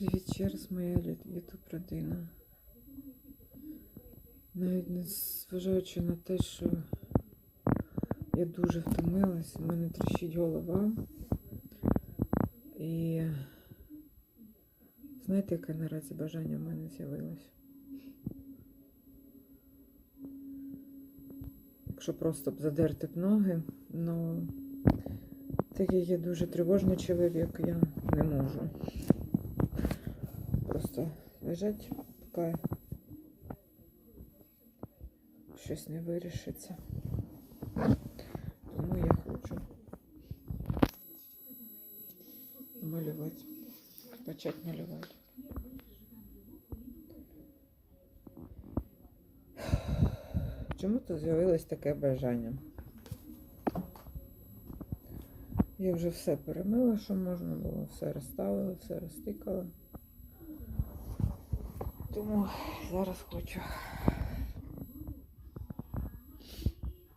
Привіт ще раз, моя ютуб родина. Навіть не зважаючи на те, що я дуже втомилась, у мене тріщить голова. І знаєте, яке наразі бажання в мене з'явилось? Якщо просто б задерти б ноги, ну так як я дуже тривожний чоловік, я не можу. Просто лежать, поки щось не вирішиться. Тому я хочу малювати, почати малювати. Чому то з'явилось таке бажання? Я вже все перемила, що можна було, все розставила, все розтикала. Тому зараз хочу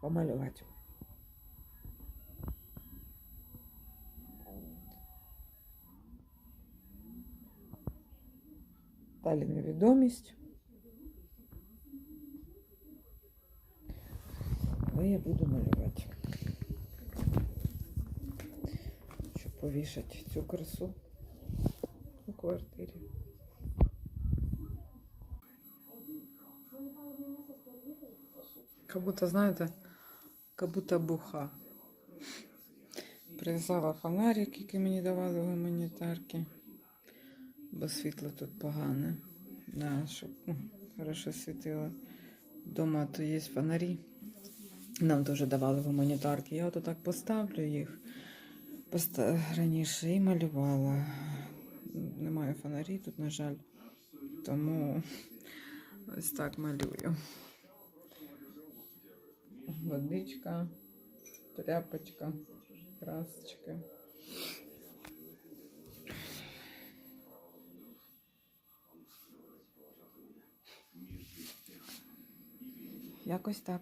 помалювати. Далі невідомість. Але я буду малювати. Щоб повішати цю красу у квартирі. Как будто, знаєте, как будто буха. Прив'язала фонарик, який мені давали гуманітарки, бо світло тут погане. Да, щоб ну, хорошо світило. Дома то є фонарі. Нам теж давали гуманітарки. Я от так поставлю їх раніше і малювала. Немає фонарі тут, на жаль. Тому ось так малюю. Водичка, тряпочка, красочка. Якось так.